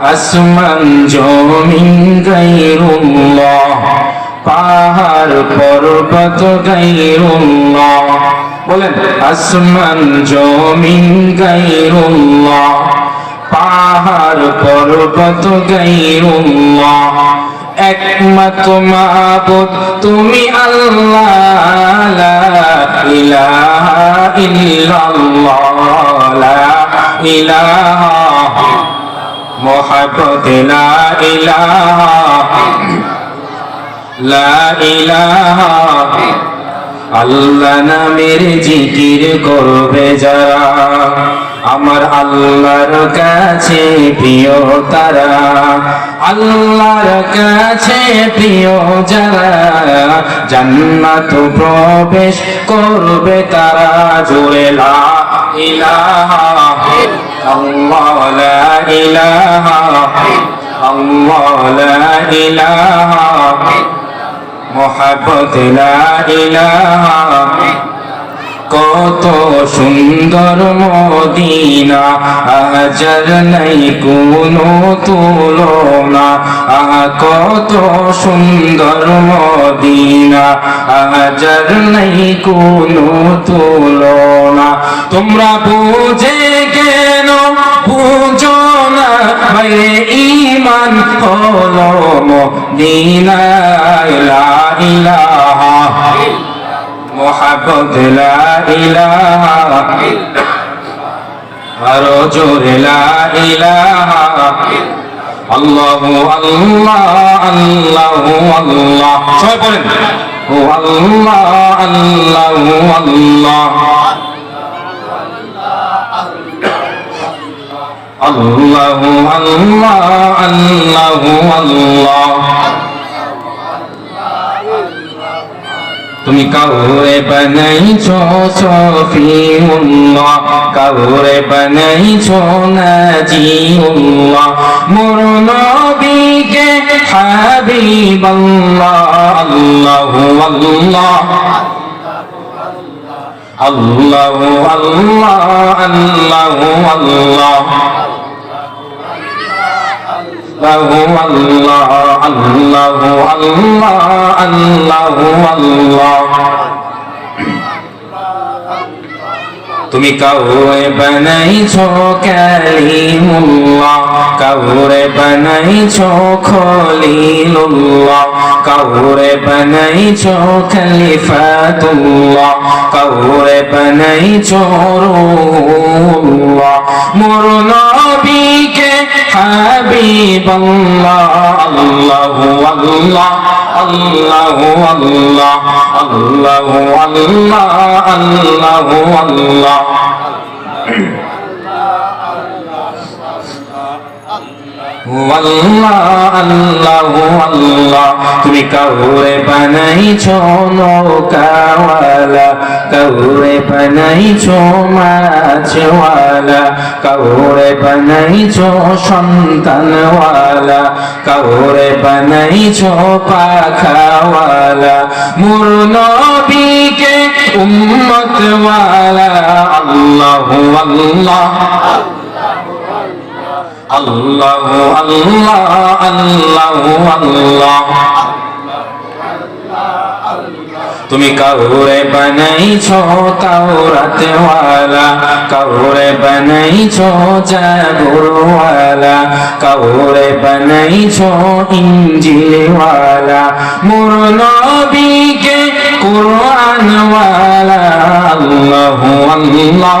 আসমান জমিন গাইরুল্লাহ, পাহাড় পর্বত গাইরুল্লাহ। বলেন, আসমান জমিন গাইরুল্লাহ, পাহাড় পর্বত গাইরুল্লাহ। একমাত্র মাবুদ, তুমি আল্লাহ, লা ইলাহা ইল্লাল্লাহ, লা ইলাহা মোহাব্বত, লা ইলাহা লা ইলাহা আল্লাহ নামের জিকির করবে যারা। আমার আল্লাহর কাছে প্রিয় তারা। আল্লাহর কাছে প্রিয় যারা জান্নাত প্রবেশ করবে তারা। জোরে লা ইলাহা কত সুন্দর মদিনা আজার নাই কোনো তুলনা। কত সুন্দর মদিনা আজার নাই কোনো তুলনা। তোমরা বুঝে কেন বুঝো না? ভাইরে ইমান হলো মদিনা লা আল্লাহু আল্লাহ আল্লাহ আল্লাহু আল্লাহ। আল্লাহু আল্লাহ আল্লাহু আল্লাহ। তুমি কাউরে বানাইছো সফিউল্লাহ, কাউরে বানাইছো নাজিউল্লাহ। মোর নবীকে হাবিবাল্লাহ, আল্লাহু আল্লাহ। আল্লাহু আল্লাহ আল্লাহু আল্লাহ। আল্লাহু আল্লাহ আল্লাহু আল্লাহ আল্লাহু আল্লাহ তুমি কাউরে বানাইছো কালিমুল্লাহ, কাউরে বানাইছো খলিলুল্লাহ, কাউরে বানাইছো খলিফাতুল্লাহ, কাউরে বানাইছো রূহুল্লাহ। মোর নবীকে হাবিবাল্লাহ আল্লাহু আল্লাহ আল্লাহু আল্লাহ আল্লাহু আল্লাহ আল্লাহু আল্লাহ। আল্লাহ তুমি কাউরে বানাইছো নৌকাওয়ালা কাউরে বানাইছো মাছওয়ালা কাউরে বানাইছো সন্তানওয়ালা কাউরে বানাইছো পাখাওয়ালা মোর নবীকে উম্মতওয়ালা আল্লাহু আল্লাহ আল্লাহ আল্লাহ আল্লাহ আল্লাহ। তুমি কাউরে বানাইছো তাওরাতওয়ালা, কাউরে বানাইছো জাবুরওয়ালা কাউরে বানাইছো ইঞ্জিলওয়ালা। মোর নবীকে কুরআনওয়ালা, আল্লাহু আল্লাহ।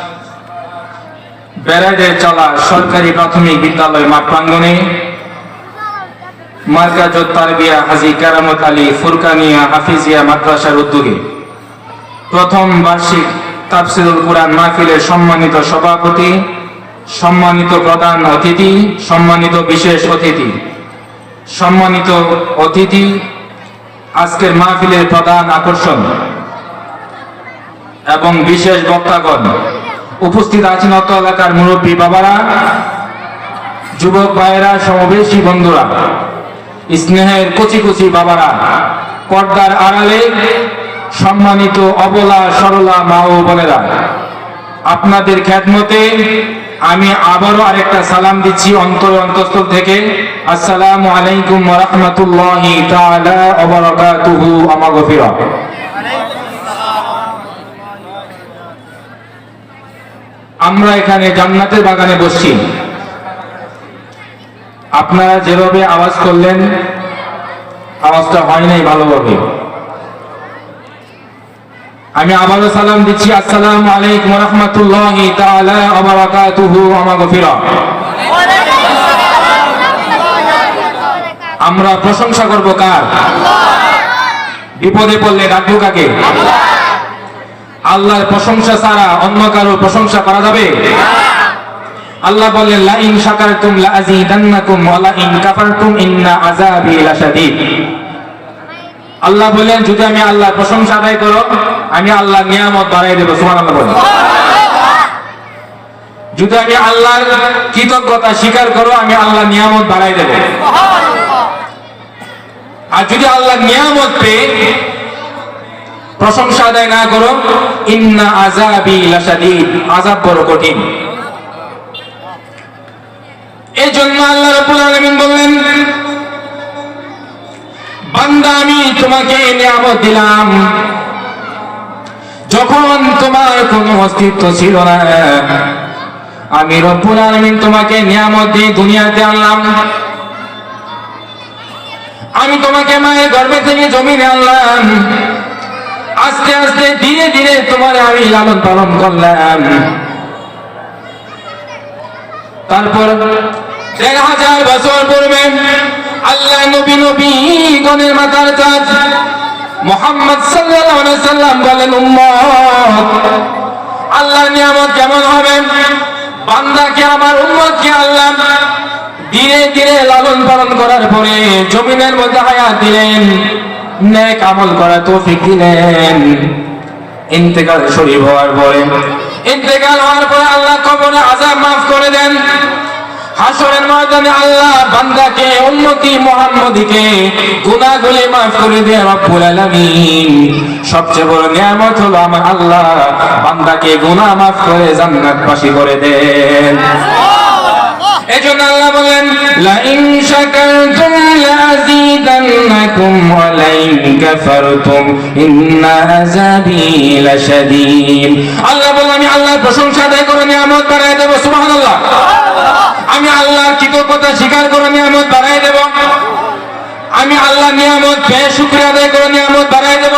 ব্যারাজে চলা সরকারি প্রাথমিক বিদ্যালয় মাঠ প্রাঙ্গনে মার্কাজ তারবিয়া হাজি কেরামত আলী ফুরকানিয়া হাফিজিয়া মাদ্রাসার উদ্যোগে। প্রথম বার্ষিক তাফসিরুল কোরআন মাহফিলের সম্মানিত সভাপতি, সম্মানিত প্রধান অতিথি, সম্মানিত বিশেষ অতিথি। সম্মানিত অতিথি, আজকের মাহফিলের প্রধান আকর্ষণ এবং বিশেষ বক্তাগণ। উপস্থিত আছেন অত এলাকার মুরব্বী বাবারা, যুবক ভাইয়েরা, সমবেশী বন্ধুরা, স্নেহের কচি কচি বাবারা, পর্দার আড়ালে সম্মানিত অবলা সরলা মা ও বোনেরা, আপনাদের খ্যাতমতে আমি আবারও আরেকটা সালাম দিচ্ছি অন্তর অন্তঃস্থল থেকে। আসসালামু আলাইকুম রাহমাতুল্লাহি তাআলা ওয়া বারাকাতুহু আমা গফিরা আমরা এখানে জান্নাতের বাগানে বসছি। আপনারা যেভাবে আওয়াজ করলেন, আওয়াজটা হয় নাই ভালোভাবে। আমি আবারও সালাম দিচ্ছি, আসসালামু আলাইকুম রহমতুল্লাহি আমরা প্রশংসা করব কার? বিপদে পড়লে ডাকবো কাকে? আল্লাহর প্রশংসা ছাড়া অন্য কারও প্রশংসা করা যাবে? আল্লাহ বললেন লা ইন শাকারতুম লা আযীদান্নাকুম ওয়া লা ইন কাফারতুম ইন্না আযাবি লাশাদীদ। আল্লাহ বলেন যদি আমি আল্লাহর প্রশংসা আদায় করো আমি আল্লাহর নিয়ামত বাড়াই দেবো। সুবহানাল্লাহ বলেন। যদি আমি আল্লাহর কৃতজ্ঞতা স্বীকার করো আমি আল্লাহর নিয়ামত বাড়াই দেবো। আর যদি আল্লাহ নিয়ামত পেয়ে প্রশংসা আদায় না করো। ইন্না আযাবি লাশাদীদ। আযাব বড় কঠিন। এই আল্লাহ রাব্বুল আলামিন বললেন, বান্দা, আমি তোমাকে নিয়ামত দিলাম। যখন তোমার কোনো অস্তিত্ব ছিল না, আমি রব্বুল আলামিন তোমাকে নিয়ামত দিয়ে দুনিয়াতে আনলাম। আমি তোমাকে মায়ের গর্ভে থেকে জমিনে আনলাম। আস্তে আস্তে ধীরে ধীরে তোমার আমি লালন পালন করলাম। তারপর দেড় হাজার বছর পূর্বে আল্লাহ নবী নবী গণের মাথার চাঁদ মোহাম্মদ সাল্লাম বলেন, উম্মত, আল্লাহর নিয়ামত কেমন হবে? বান্দাকে, আমার উম্মতকে আল্লাহ ধীরে ধীরে লালন পালন করার পরে জমিনের মধ্যে হায়াত দিলেন। নেক আমল করার তৌফিক দিলেন। ইন্তেকাল শরীফ হওয়ার পরে, ইন্তেকাল হওয়ার পরে আল্লাহ কবরে আযাব মাফ করে দেন। হাসরের ময়দানে আল্লাহ বান্দাকে, উম্মতি মুহাম্মদীকে গুনাহগুলি মাফ করে দেন রব্বুল আলামিন। সবচেয়ে বড় নিয়ামত হলো আমার আল্লাহ বান্দাকে গুনাহ মাফ করে জান্নাতবাসী করে দেন। এজন্য আল্লাহ বলেন লা ইন শাকারতুম লাযীদান্নাকুম ওয়া লা ইন কাফারতুম ইন্না আযাবি লাশাদীদ আল্লাহ বলেন, আমি আল্লাহর প্রশংসা আদায় করে নিয়ামত বাড়ায় দেব, সুবহানাল্লাহ। আমি আল্লাহর কৃতজ্ঞতা স্বীকার করে নিয়ামত বাড়ায় দেব। আমি আল্লাহ নিয়ামত পেয়ে শুকরিয়া আদায় করে নিয়ামত বাড়ায় দেব।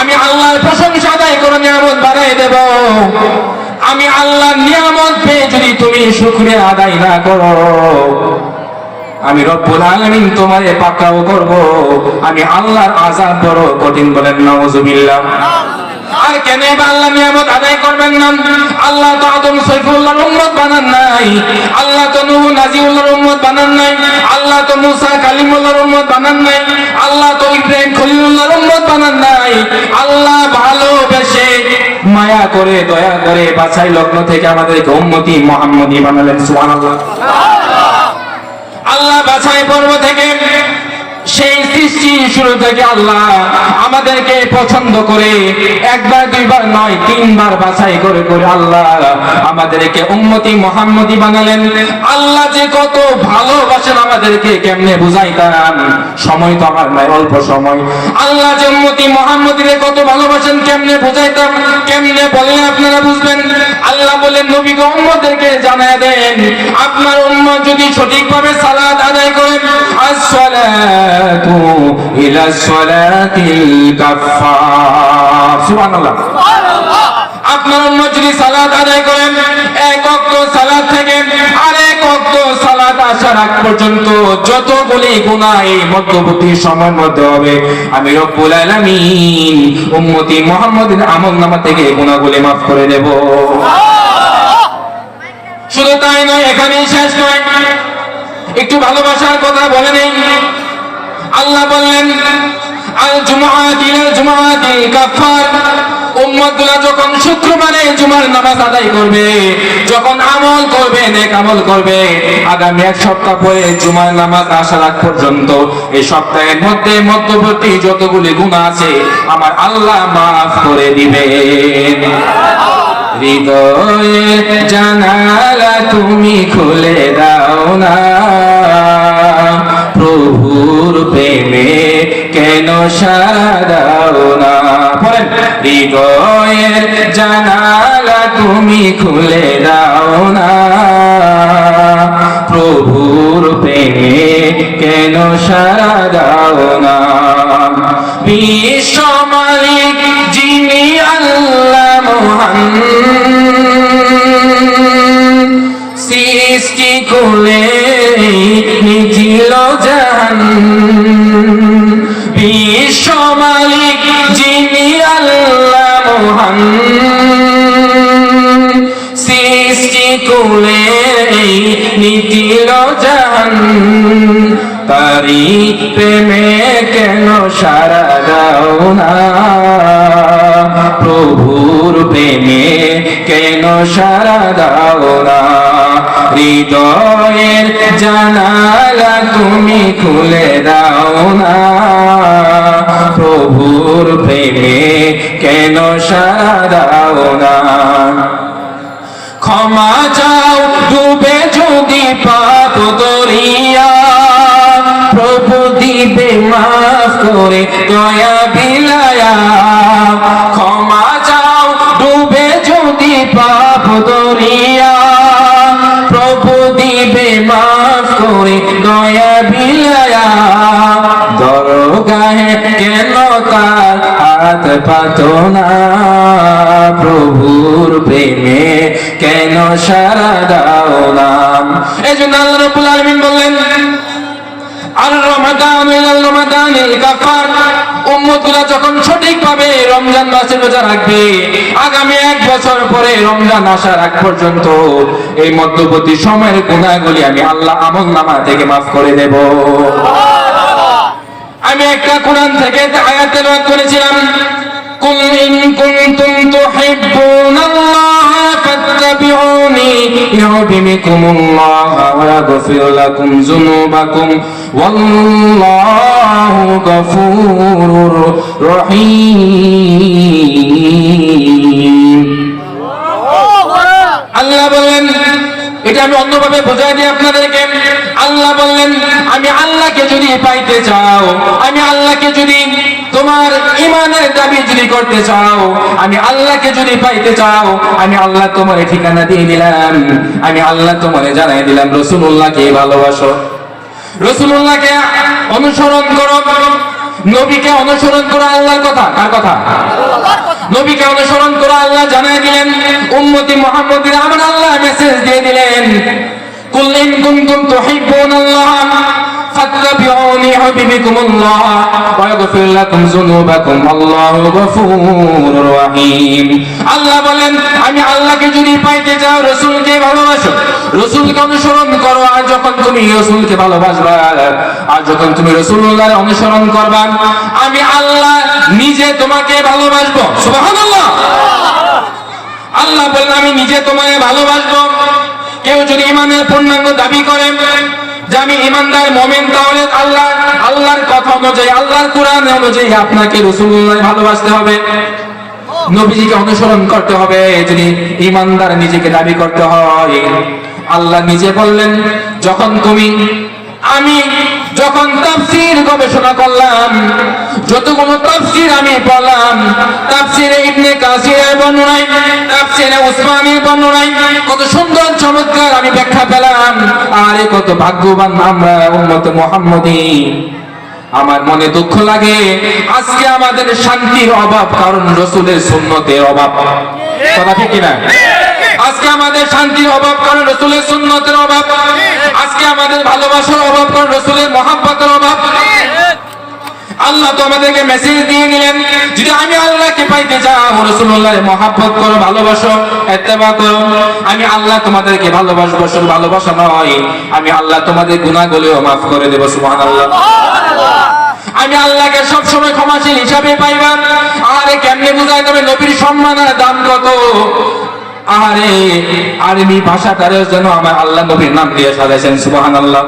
আমি আল্লাহর প্রশংসা আদায় করে নিয়ামত বাড়ায় দেব। আমি আল্লাহ নিয়ামত পেয়ে যদি তুমি শুকরিয়া আদায় না করো আমি রব্বুল আলামিন তোমারে পাকড়াও করব। আমি আল্লাহর আজাদ বড় কঠিন বলেন নাউজুবিল্লাহ। আর কেন আল্লাহ নিয়ামত আদায় করবেন না? আল্লাহ তো আদম সৈফুল্লাহর উম্মত বানান নাই। আল্লাহ তো নূহ নাজিউল্লাহর উম্মত বানান নাই। আল্লাহ তো মুসা কালিমুল্লাহর উম্মত বানান নাই। আল্লাহ তো ইব্রাহিম খলিলুল্লাহর উম্মত বানান নাই। আল্লাহ ভালোবেসে মায়া করে দয়া করে বাছাই লগ্ন থেকে আমাদের উম্মতি মোহাম্মদী বানালেন সুবহানাল্লাহ। আল্লাহ বাছাই পর্ব থেকে সেই সৃষ্টি শুরু থেকে আল্লাহ আমাদেরকে পছন্দ করে একবার, দুইবার নয়, তিনবার বাছাই করে করে আল্লাহ আমাদেরকে উম্মতি মোহাম্মদি বানালেন। আল্লাহ যে কত ভালোবাসেন আমাদেরকে কেমনে বুঝাইতাম? সময় তো আমার নাই, অল্প সময়। আল্লাহ যে উম্মতি মোহাম্মদিরে কত ভালোবাসেন কেমনে বুঝাইতাম? কেমনে বললে আপনারা বুঝবেন? আল্লাহ বলেন, নবী গো, উম্মতদেরকে জানায় দেন, আপনার উম্মত যদি সঠিকভাবে সালাত আদায় করেন আপনার যদি সালাত আদায় করেন, এক সালাত থেকে আরেক সালাত আসার আগ পর্যন্ত যতগুলি মধ্যবর্তী মধ্যে হবে, আমি থেকে করে শুধু তাই নয়, এখানেই শেষ নয়। একটু ভালোবাসার কথা বলে নেই আল্লাহ বললেন, আল জুমাআতি আল কাফার উম্মতগুলা যখন শুক্রবারে জুমার নামাজ আদায় করবে, যখন আমল করবে, নেক আমল করবে, আগামী এক সপ্তাহ পরে জুমার নামাজ আসার আগ পর্যন্ত, এই সপ্তাহের মধ্যে মধ্যবর্তী যতগুলি গুনাহ আছে, আমার আল্লাহ মাফ করে দিবেন। হৃদয়ে জানালা তুমি খুলে দাও না। খুলে দাও না। প্রভুর প্রেমে কেন সারা দাও না? বিশ্ব মালিক যিনি আল্লাহ মহান, সৃষ্টি করে নিখিল জাহান। বিশ্ব মালিক যিনি আল্লাহ মহান নিখিল জাহান তারি প্রেমে কেন সারা দাও না? প্রভুর প্রেমে কেন সারা দাও না? হৃদয়ের জানালা তুমি খুলে দাও না। প্রভুর প্রেমে কেন সারা দাও না? ক্ষমা চাও ডুবে পাপ দরিয়া প্রভু দিবে মাফ করে, দয়া বিলায়া। ক্ষমা চাও, ডুবে যদি পাপ দরিয়া প্রভু দিবে মাফ করে, দয়া বিলায়া। দরগাহে কেন তার হাত পাতো না? প্রভুর প্রেমে কেন সারা দাও না এই জন্য আল্লাহ রাব্বুল আলামিন বললেন, আর রমাদান ইলাল রমাদানিল কাফার। যখন সঠিকভাবে রমজান মাসে রোজা রাখবে, আগামী এক বছর পরে রমজান আসার আগ পর্যন্ত এই মধ্যবর্তী সময়ের গুনাহগুলি আমি আল্লাহ আমল নামা থেকে মাফ করে দেব। আমি একটা কোরআন থেকে আয়াত তেলাওয়াত করেছিলাম, কুল ইন ইউহিব্বুকুমুল্লাহ ওয়া ইয়াগফির লাকুম যুনুবাকুম ওয়াল্লাহু গফুরুর রহিম আল্লাহ বললেন, এটা আমি অন্যভাবে বোঝাই দিই আপনাদেরকে। আল্লাহ বললেন, আমি আল্লাহকে যদি পাইতে চাও, আমি আল্লাহকে যদি তোমার ইমানের দাবি যদি করতে চাও, আমি আল্লাহকে যদি পাইতে চাও, আমি আল্লাহ তোমার ঠিকানা দিয়ে দিলাম। আমি আল্লাহ তোমারে জানাই দিলাম রসুল্লাহকে ভালোবাসো। রসুল্লাহকে অনুসরণ করো। নবীকে অনুসরণ করো, আল্লাহর কথা। কার কথা? নবীকে অনুসরণ করে, আল্লাহ জানাই দিলেন। উম্মতি মুহাম্মদের আমার আল্লাহ মেসেজ দিয়ে দিলেন। কুল ইন কুনতুম তুহিব্বুনাল্লাহ। ফাত্তাবিউনি ইউহিব্বুকুমুল্লাহ ওয়া ইয়াগফির লাকুম যুনুবাকুম, আল্লাহু গফুরুর রহিম। আল্লাহ বলেন, আমি আল্লাহকে যদি পাইতে চাও, রাসূলকে ভালোবাসো। রাসূলকে অনুসরণ করো, আর যখন তুমি রাসূলকে ভালোবাসবা, আর যখন তুমি রাসূলুল্লাহর অনুসরণ করবা, আমি আল্লাহ নিজে তোমাকে ভালোবাসবো। সুবহানাল্লাহ। আল্লাহ বললেন আমি নিজে তোমাকে ভালোবাসবো। কেউ যদি ইমানের পূর্ণাঙ্গ দাবি করে আমি ইমানদার মোমেন, তাহলে আল্লাহ, আল্লাহর কথা অনুযায়ী, আল্লাহর কোরআন অনুযায়ী আপনাকে রসুল্লাহ ভালোবাসতে হবে। নবীজিকে অনুসরণ করতে হবে, যদি ইমানদার নিজেকে দাবি করতে হয়। আল্লাহ নিজে বললেন, যখন তুমি, আমি যখন তাফসীর গবেষণা করলাম, যতগুলো তাফসীর আমি পড়লাম, তাফসীরে ইবনে কাসিরের বর্ণনায়, তাফসীরে উসমানীর বর্ণনায় কত সুন্দর, চমৎকার আমি ব্যাখ্যা পেলাম। আরে কত ভাগ্যবান আমরা, উম্মত মুহাম্মদী। আমার মনে দুঃখ লাগে, আজকে আমাদের শান্তির অভাব, কারণ রসুলের সুন্নতের অভাব। কথা ঠিক কিনা? আজকে আমাদের শান্তির অভাব, কারণ রসুলের সুন্নতের অভাব। আজকে আমাদের ভালোবাসার অভাব, কারণ রসুলের মহাব্বতের অভাব। আল্লাহ তো আমাদেরকে মেসেজ দিয়ে নিলেন যদি আমি আল্লাহকে পাইতে চাও রসুল্লাহ মহাব্বত করো, ভালোবাসো, এত্তেবা করো। আমি আল্লাহ তোমাদেরকে ভালোবাসবো, শুধু ভালোবাসা নয়, আমি আল্লাহ তোমাদের গুণাগুলিও মাফ করে দেবো সুবহান আল্লাহ আমি আল্লাহকে সবসময় ক্ষমাশীল হিসাবে পাইবাম আরে কেমনে বুঝাই তবে নবীর সম্মান দাম কত? আরে আরবি ভাষাটারের জন্য আমার আল্লাহ নবীর নাম দিয়ে সাজাইছেন সুবহান আল্লাহ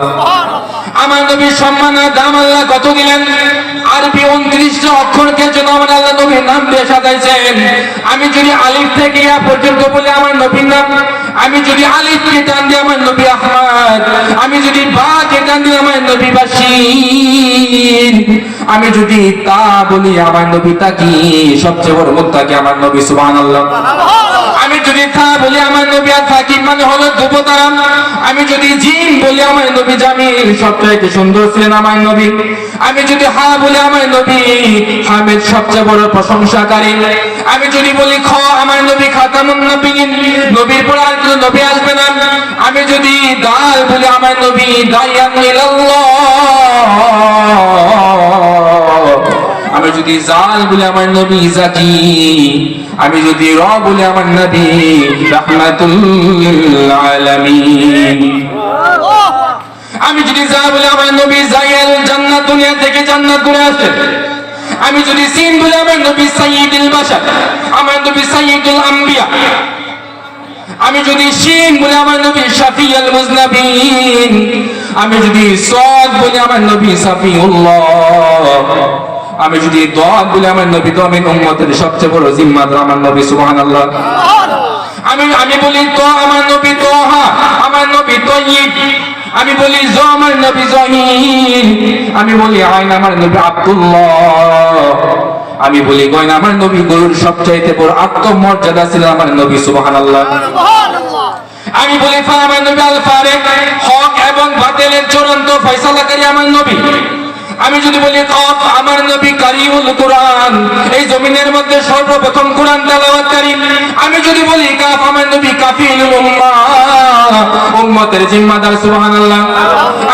আমার নবীর সম্মান আর দাম আল্লাহ কত দিলেন? আরবি উনত্রিশটা অক্ষরকে জন্য আমার আল্লাহ নবীর নাম দিয়ে সাজাইছেন। আমি যদি আলিফ থেকে ইয়া পর্যন্ত বলে আমার নবীর নাম আমি যদি আলিফকে টান দিয়ে আমার নবী আহমদ আমি যদি বা কে টান দিয়ে আমার নবী বাসির আমি যদি তা বলি আমার নবী তাকি সবচেয়ে বড় মুক্তাকি আমার নবী সুবহানাল্লাহ। আমি যদি তা বলি আমার নবী আর থাকি মানে হলো ধ্রুবতারাম আমি যদি জিন বলি আমার নবী জামিল সবচাইতে সুন্দর ছিলেন আমার নবী। আমি যদি হা বলি আমার নবী হামিদ সবচেয়ে বড় প্রশংসাকারী। আমি যদি বলি খ, আমার নবী খাতামুন নবীন। নবীর পর আর কোনো নবী আসবে না। আমি যদি দাল বলি আমার নবী, দাইয়ান ইলাল্লাহ। আমি যদি জাল বলে আমার নবী জাকি আমি যদি র বলে আমার নবী, রাহমাতুল আলামিন। আমি যদি যা বলে আমার নবী জাইয়াল জান্নাত দুনিয়া থেকে জান্নাত ঘুরে আসে। আমি যদি সিন বলে আমার নবী সাইয়্যিদুল বাশার, আমার নবী সাইয়্যিদুল আম্বিয়া। আমি যদি শিন বলে আমার নবী শাফিউল মুজনাবিন। আমি যদি সদ বলে আমার নবী সাফিউল্লাহ। আমি যদি দোয়াত বলে আমার নবী দমিন উম্মতের সবচেয়ে বড় জিম্মাদার আমার নবী সুবহানাল্লাহ। আমি আমি বলি তো আমার নবী তোহা আমার নবী তয়্যিব আমি বলি জ আমার নবী জহির আমি বলি আইন আমার নবী আব্দুল্লাহ। আমি বলি গয়ন আমার নবী গরুর সবচাইতে বড় আত্মমর্যাদা ছিল আমার নবী সুবহানাল্লাহ। আমি বলি ফা আমার নবী আল ফারেক হক এবং বাতিলের চূড়ান্ত ফয়সালাকারী আমার নবী। আমি যদি বলি আমার নবী কারিউল কোরআন? এই জমিনের মধ্যে সর্বপ্রথম কোরআন তেলাওয়াতকারী। আমি যদি বলি, কাফ আমার নবী কাফিল উম্মতের জিম্মাদার, সুবহানাল্লাহ।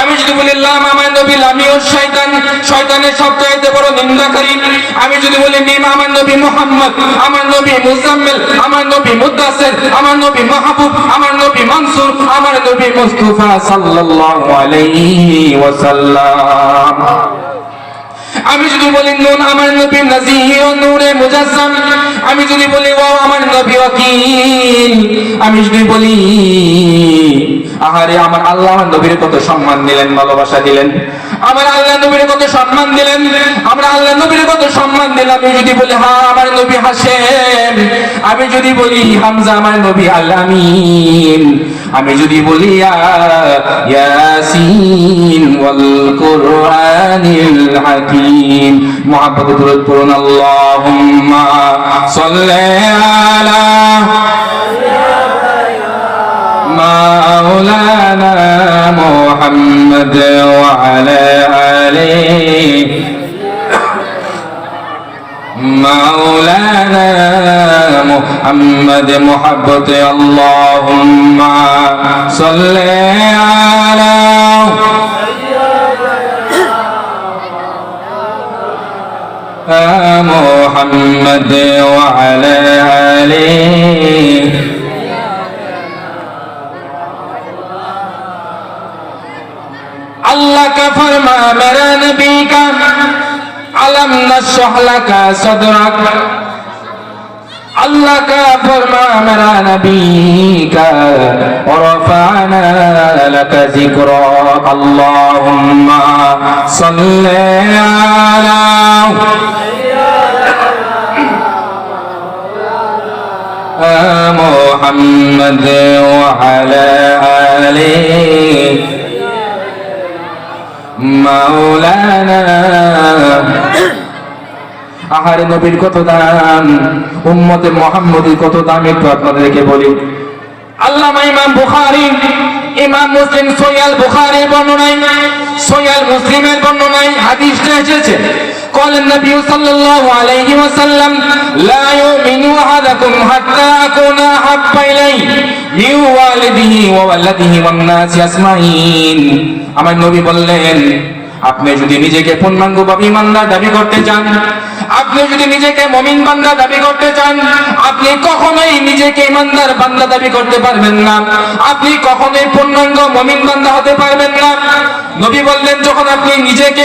আমি যদি বলি, লাম আমার নবী লামিও শয়তান। শয়তানের সবচাইতে বড় নিন্দাকারী। আমি যদি বলি মিম আমার নবী মুহাম্মদ। আমার নবী মুজাম্মিল, আমার নবী মুদাসসির, আমার নবী মাহবুব, আমার নবী মনসুর, আমার নবী মুস্তাফা সাল্লাল্লাহু আলাইহি ওয়াসাল্লাম। আমি যদি বলি, নুন আমার নবী নাজিহি ও নূরে মুজাসসাম আমি যদি বলি ও আমার নবী ওয়াকিল। আমি যদি বলি আহারে, আমার আল্লাহ নবীর কত সম্মান দিলেন, ভালোবাসা দিলেন। আমার আল্লাহ নবীর কত সম্মান দিলেন, আমরা আল্লাহ নবীর কত সম্মান দিলাম। আমি যদি বলি হ্যাঁ আমার নবী হাসেম। আমি যদি বলি, হামজা, আমার নবী আলামিন। আমি যদি বলি ইয়াসিন ওয়াল কুরআনিল হাকিম। মুহাব্বত দরুদ আল্লাহুম্মা সাল্লি আলা مولانا محمد وعلى آله. مولانا محمد محبت اللهم صل على محمد وعلى آله. अल्लाह का फरमा मेरा नबी का अलम नशरह लका सदरक अल्लाह का फरमा मेरा नबी का ورفعنا لك ذكرك اللهم صل على محمد وعلى آله আহারে নবীর কত দাম, উম্মতে মোহাম্মদের কত দাম, একটু আপনাদেরকে বলি। আল্লামা ইমাম বুখারি, ইমাম মুসলিম সোয়াল বুখারীর বর্ণনায় সোয়াল মুসলিমের বর্ণনায় হাদিসটা এসেছে। قال النبي صلى الله عليه وسلم لا يؤمن أحدكم حتى أكون أحب إليه من والده وولده والناس أجمعين আমার নবী বললেন আপনি যদি নিজেকে পূর্ণাঙ্গ বা ইমানদার দাবি করতে চান আপনি যদি নিজেকে মমিন বান্দা দাবি করতে চান আপনি কখনোই নিজেকে ইমানদার বান্দা দাবি করতে পারবেন না আপনি কখনোই পূর্ণাঙ্গ মমিন বান্দা হতে পারবেন না নবী বললেন, যখন আপনি নিজেকে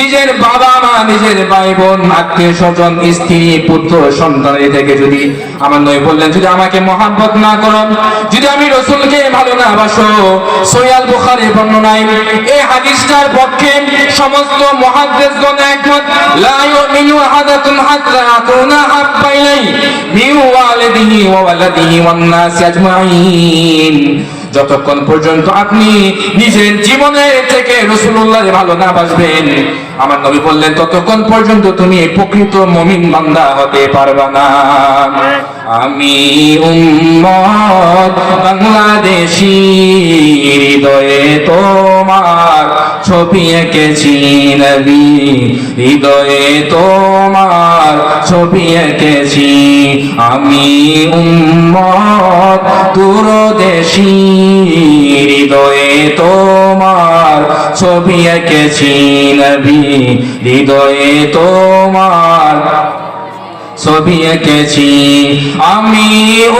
নিজের বাবা মা, নিজের ভাই বোন আত্মীয় স্বজন স্ত্রী, পুত্র, সন্তান থেকে যদি আমার নবী বললেন, যদি আমাকে মহাব্বত না করো, যদি আমি রসুলকে ভালো না বাসো সৈয়াল বুখারী বর্ণনায় এই হাদিসটার পক্ষে সমস্ত মুহাদ্দিসগণ একমত, লা ইউমিনু আহাদাতুম হাত্তা আকুনা হাব্বা ইলাইহি মিন ওয়ালিদিহি ওয়া ওয়ালাদিহি ওয়ান নাসি আজমাইন। যতক্ষণ পর্যন্ত আপনি নিজের জীবনের থেকে রসুল্লাহ ভালো না বাসবেন আমার নবী বললেন, ততক্ষণ পর্যন্ত তুমি প্রকৃত মমিন বান্দা হতে পারবা না। আমি উম্মত বাংলাদেশি, হৃদয়ে তোমার ছবি এঁকেছি নবী। হৃদয়ে তোমার ছবি এঁকেছি, আমি উম্মত দূরদেশি। হৃদয়ে তোমার ছবি এঁকেছি নবী। হৃদয়ে তোমার ছবি এঁকেছি। আমি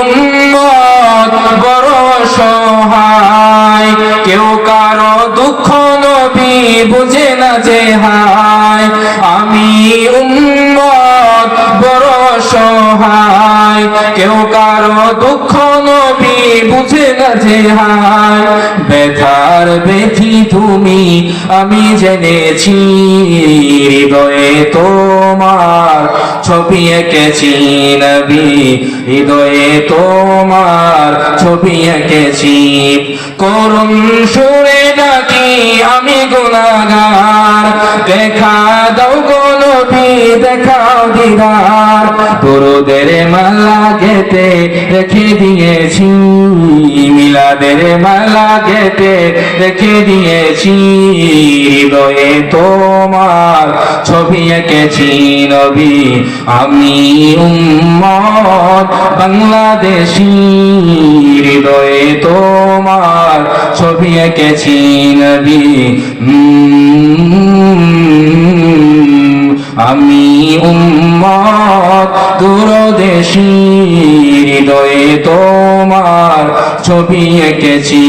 উন্মত বড় সহায়। কেউ কারও দুঃখ নবী বুঝে না যে হায়। আমি উন্মত বড় সহায়। কেউ কারও দুঃখ নবী বুঝে যে হায় ব্যথার ব্যথি তুমি, আমি জেনেছি হৃদয়ে তোমার ছবি এঁকেছি নবী, হৃদয়ে তোমার ছবি এঁকেছি করুণ সুরে ডাকি, আমি গুণাগার, দেখা দাও গো নবী দেখাও দিদার। তোরদের মালা গেতে রেখে দিয়েছি। মিলাদের মালা গেতে রেখে দিয়েছি। হৃদয়ে তোমার ছবি এঁকেছি নবী। আমি উম্মত বাংলাদেশি। হৃদয়ে তোমার ছবি এঁকেছি নবী। উম, আমি উম্মত দূরদেশি হৃদয়ে তোমার ছবি এঁকেছি।